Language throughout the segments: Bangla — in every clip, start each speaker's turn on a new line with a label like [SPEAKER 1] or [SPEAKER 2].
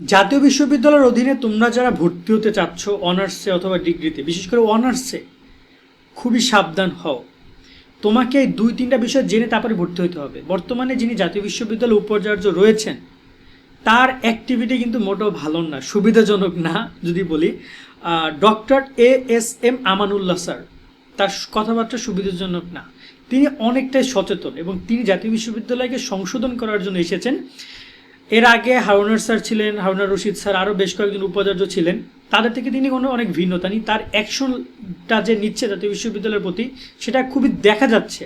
[SPEAKER 1] জাতীয় বিশ্ববিদ্যালয়ের অধীনে তোমরা যারা ভর্তি হতে চাচ্ছ অনার্সে অথবা ডিগ্রিতে, বিশেষ করে অনার্সে, খুবই সাবধান হও। তোমাকে এই দুই তিনটা বিষয় জেনে তারপরে ভর্তি হতে হবে। বর্তমানে যিনি জাতীয় বিশ্ববিদ্যালয়ের উপাচার্য রয়েছেন, তার অ্যাক্টিভিটি কিন্তু মোটেও ভালো না, সুবিধাজনক না, যদি বলি। Doctor A S M Amanullah sir, তার কথাবার্তা সুবিধাজনক না। তিনি অনেকটাই সচেতন এবং তিনি জাতীয় বিশ্ববিদ্যালয়কে সংশোধন করার জন্য এসেছেন। এর আগে হারুনার স্যার ছিলেন হারুনার রশিদ স্যার আরও বেশ কয়েকজন উপাচার্য ছিলেন। তাদের থেকে তিনি কোনো অনেক ভিন্নতা তিনি তার অ্যাকশনটা যে নিচ্ছে জাতীয় বিশ্ববিদ্যালয়ের প্রতি, সেটা খুবই দেখা যাচ্ছে।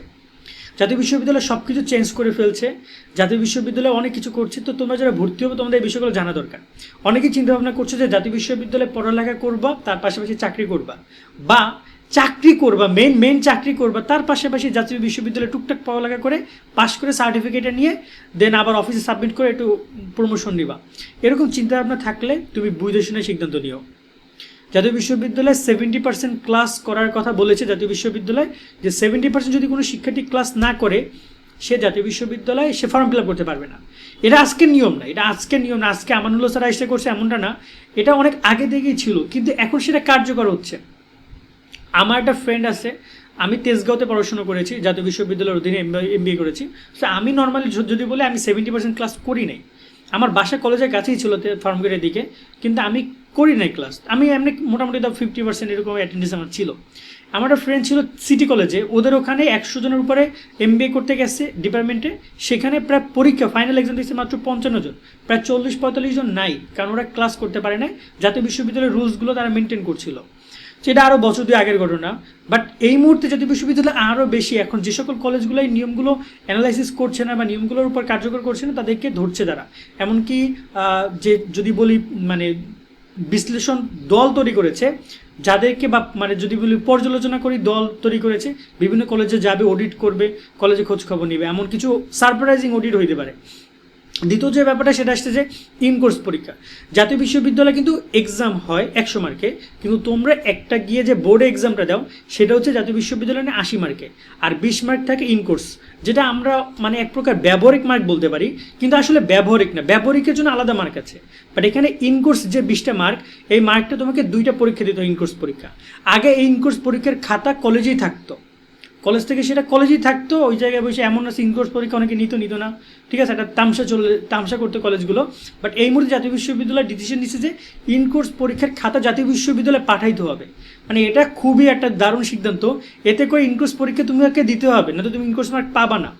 [SPEAKER 1] জাতীয় বিশ্ববিদ্যালয় সব কিছু চেঞ্জ করে ফেলছে। জাতীয় বিশ্ববিদ্যালয় অনেক কিছু করছে। তো তোমরা যারা ভর্তি হবে, তোমাদের এই বিষয়গুলো জানা দরকার। অনেকেই চিন্তা ভাবনা করছে যে জাতীয় বিশ্ববিদ্যালয়ে পড়ালেখা করবা, তার পাশাপাশি চাকরি করবা। বা চাকরি করবা মেন মেন চাকরি করবা, তার পাশাপাশি জাতীয় বিশ্ববিদ্যালয়ে টুকটাক পড়ালেখা করে পাশ করে সার্টিফিকেটে নিয়ে দেন আবার অফিসে সাবমিট করে একটু প্রমোশন নিবা। এরকম চিন্তা ভাবনা থাকলে তুমি বুঝে সিদ্ধান্ত নিও। জাতীয় বিশ্ববিদ্যালয়ে সেভেন্টি পার্সেন্ট ক্লাস করার কথা বলেছে জাতীয় বিশ্ববিদ্যালয়, যে সেভেন্টি পার্সেন্ট যদি কোনো শিক্ষার্থী ক্লাস না করে, সে জাতীয় বিশ্ববিদ্যালয়ে সে ফর্ম ফিল আপ করতে পারবে না। এটা আজকের নিয়ম না, এটা আজকের নিয়ম না, আজকে আমানুল্লাহ স্যার এসে করছে এমনটা না, এটা অনেক আগে থেকেই ছিল, কিন্তু এখন সেটা কার্যকর হচ্ছে। আমার একটা ফ্রেন্ড আছে, আমি তেজগাঁওতে পড়াশোনা করেছি, জাতীয় বিশ্ববিদ্যালয়ের অধীনে এম বি করেছি। তো আমি নর্মালি যদি বলে আমি সেভেন্টি পার্সেন্ট ক্লাস করি নাই। আমার বাসা কলেজের কাছেই ছিল ফার্মগেটের দিকে, কিন্তু আমি করি নাই ক্লাস আমি এমনি মোটামুটি তো ফিফটি পার্সেন্ট এরকম অ্যাটেন্ডেন্স আমার ছিল। আমার একটা ফ্রেন্ড ছিল সিটি কলেজে ওদের ওখানে একশো জনের উপরে এম করতে গেছে ডিপার্টমেন্টে সেখানে প্রায় পরীক্ষা ফাইনাল এক্সাম দিচ্ছে মাত্র পঞ্চান্ন জন। প্রায় চল্লিশ পঁয়তাল্লিশ জন নাই, কারণ ওরা ক্লাস করতে পারে না জাতীয় বিশ্ববিদ্যালয়ের রুলসগুলো তারা মেনটেন করছিল। সেটা আরও বছর দুই আগের ঘটনা। বাট এই মুহূর্তে জাতীয় বিশ্ববিদ্যালয় আরও বেশি এখন যে সকল কলেজগুলো এই নিয়মগুলো অ্যানালাইসিস করছে না বা নিয়মগুলোর উপর কার্যকর করছে না, তাদেরকে ধরছে তারা। এমনকি যে যদি বলি মানে বিশ্লেষণ দল তৈরি করেছে, যাদেরকে বা মানে যদি বলি পর্যালোচনা করি, দল তৈরি করেছে, বিভিন্ন কলেজে যাবে অডিট করবে, কলেজে খোঁজ খবর নিবে। এমন কিছু সারপ্রাইজিং অডিট হইতে পারে। দ্বিতীয় যে ব্যাপারটা সেটা আসছে যে ইন কোর্স পরীক্ষা। জাতীয় বিশ্ববিদ্যালয়ে কিন্তু এক্সাম হয় একশো মার্কে কিন্তু তোমরা একটা গিয়ে যে বোর্ডে এক্সামটা দাও, সেটা হচ্ছে জাতীয় বিশ্ববিদ্যালয়ে আশি মার্কে আর বিশ মার্ক থাকে ইন কোর্স যেটা আমরা মানে এক প্রকার ব্যবহারিক মার্ক বলতে পারি, কিন্তু আসলে ব্যবহারিক না। ব্যবহারিকের জন্য আলাদা মার্ক আছে। বাট এখানে ইনকোর্স যে বিশটা মার্ক এই মার্কটা তোমাকে দুইটা পরীক্ষা দিত ইনকোর্স পরীক্ষা। আগে এই ইনকোর্স পরীক্ষার খাতা কলেজেই থাকতো। কলেজ থেকে সেটা কলেজেই থাকতো, ওই জায়গায় বসে এমন আছে ইনকোর্স পরীক্ষা অনেকে নিত নিত না। ঠিক আছে, একটা তামসা চলে, তামসা করতে কলেজগুলো। বাট এই মুহূর্তে জাতীয় বিশ্ববিদ্যালয় ডিসিশন নিচ্ছে যে ইনকোর্স পরীক্ষার খাতা জাতীয় বিশ্ববিদ্যালয়ে পাঠাইতে হবে। মানে এটা খুবই একটা দারুণ সিদ্ধান্ত। এতে করে ইনকোর্স পরীক্ষা তোমাকে দিতে হবে, না তো তুমি ইনকোর্স মার্ক পাবা না।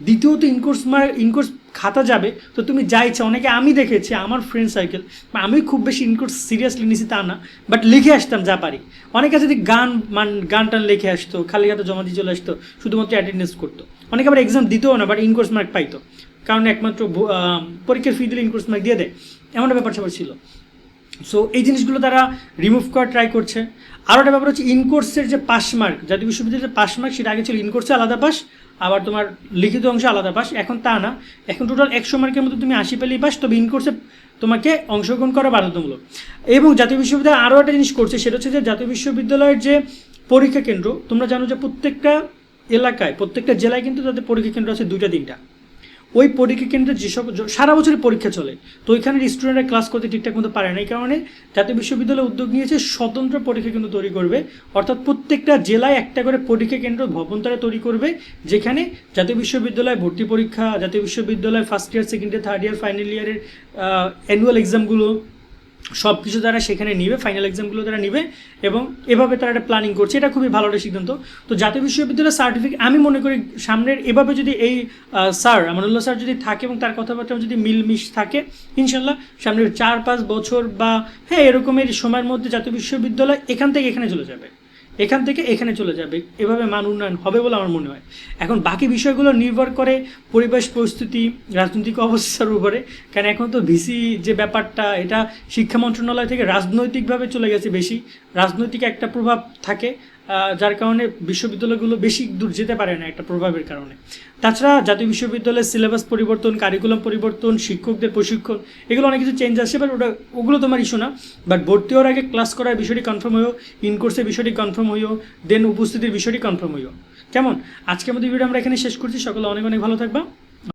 [SPEAKER 1] দ্বিতীয়ত ইনকোর্স মার্ক ইনকোর্স খাতা যাবে, তো তুমি যা ইচ্ছা, অনেকে আমি দেখেছি, আমার ফ্রেন্ড সার্কেল আমি খুব বেশি ইনকোর্স সিরিয়াসলি নিছি তা না বাট লিখে আসতাম যা পারি। অনেকে যদি গান, মান, গান টান লিখে আসতো, খালি হাতে জমা দিয়ে চলে আসতো, শুধুমাত্র অ্যাটেন্ডেন্স করতো। অনেকে আবার এক্সাম দিতেও না বাট ইনকোর্স মার্ক পাইতো। কারণ একমাত্র পরীক্ষার ফি দিলে ইনকোর্স মার্ক দিয়ে দেয়। এমন ব্যাপার স্যাপার ছিল। সো এই জিনিসগুলো তারা রিমুভ করার ট্রাই করছে। আরও একটা ব্যাপার হচ্ছে ইনকোর্সের যে পাস মার্ক জাতীয় বিশ্ববিদ্যালয়ের যে পাস মার্ক সেটা আগে ছিল ইনকোর্সে আলাদা পাস আবার তোমার লিখিত অংশ আলাদা পাস এখন তা না। এখন টোটাল একশো মার্কের মধ্যে তুমি আশি পেলেই পাস তবে ইনকোর্সে তোমাকে অংশগ্রহণ করা বাধ্যতামূলক। এবং জাতীয় বিশ্ববিদ্যালয় আরও একটা জিনিস করছে, সেটা হচ্ছে যে জাতীয় বিশ্ববিদ্যালয়ের যে পরীক্ষা কেন্দ্র, তোমরা জানো যে প্রত্যেকটা এলাকায়, প্রত্যেকটা জেলায় কিন্তু তাদের পরীক্ষা কেন্দ্র আছে দুইটা, তিনটা। ওই পরীক্ষা কেন্দ্রে যেসব সারা বছরই পরীক্ষা চলে। তো ওইখানে স্টুডেন্টরা ক্লাস করতে ঠিকঠাক মতো পারে না। এই কারণে জাতীয় বিশ্ববিদ্যালয় উদ্যোগ নিয়েছে, স্বতন্ত্র পরীক্ষা কেন্দ্র তৈরি করবে। অর্থাৎ প্রত্যেকটা জেলায় একটা করে পরীক্ষা কেন্দ্র ভবন তারা তৈরি করবে, যেখানে জাতীয় বিশ্ববিদ্যালয় ভর্তি পরীক্ষা, জাতীয় বিশ্ববিদ্যালয় first year second year third year final ইয়ারের অ্যানুয়াল এক্সামগুলো সব কিছু তারা সেখানে নিবে ফাইনাল এক্সামগুলো তারা নিবে এবং এভাবে তারা একটা প্ল্যানিং করছে। এটা খুবই ভালো একটা সিদ্ধান্ত। তো জাতীয় বিশ্ববিদ্যালয়ের সার্টিফিকেট আমি মনে করি সামনের এভাবে যদি এই স্যার, আমানুল্লাহ স্যার যদি থাকে এবং তার কথাবার্তা যদি মিলমিশ থাকে ইনশাল্লাহ সামনের চার পাঁচ বছর বা হ্যাঁ এরকমের সময়ের মধ্যে জাতীয় বিশ্ববিদ্যালয় এখান থেকে এখানে চলে যাবে। এখান থেকে এখানে চলে যাবে। এভাবে মান উন্নয়ন হবে বলে আমার মনে হয়। এখন বাকি বিষয়গুলো নির্ভর করে পরিবেশ, পরিস্থিতি, রাজনৈতিক অবস্থার উপরে। কারণ এখন তো ভিসি যে ব্যাপারটা, এটা শিক্ষা মন্ত্রণালয় থেকে রাজনৈতিকভাবে চলে গেছে বেশি। রাজনৈতিক একটা প্রভাব থাকে। যার কারণে বিশ্ববিদ্যালয়গুলো বেশি দূর যেতে পারে না একটা প্রভাবের কারণে। তাছাড়া জাতীয় বিশ্ববিদ্যালয়ের সিলেবাস পরিবর্তন কারিকুলাম পরিবর্তন, শিক্ষকদের প্রশিক্ষণ, এগুলো অনেক কিছু চেঞ্জ আসছে বাট ওটা, ওগুলো তোমার ইস্যু না। বাট ভর্তি হওয়ার আগে ক্লাস করার বিষয়টি কনফার্ম হইও ইনকোর্সের বিষয়টি কনফার্ম হইও দেন উপস্থিতির বিষয়টি কনফার্ম হইও। কেমন? আজকের মধ্যে ভিডিও আমরা এখানে শেষ করছি। সকলে অনেক অনেক ভালো থাকবা।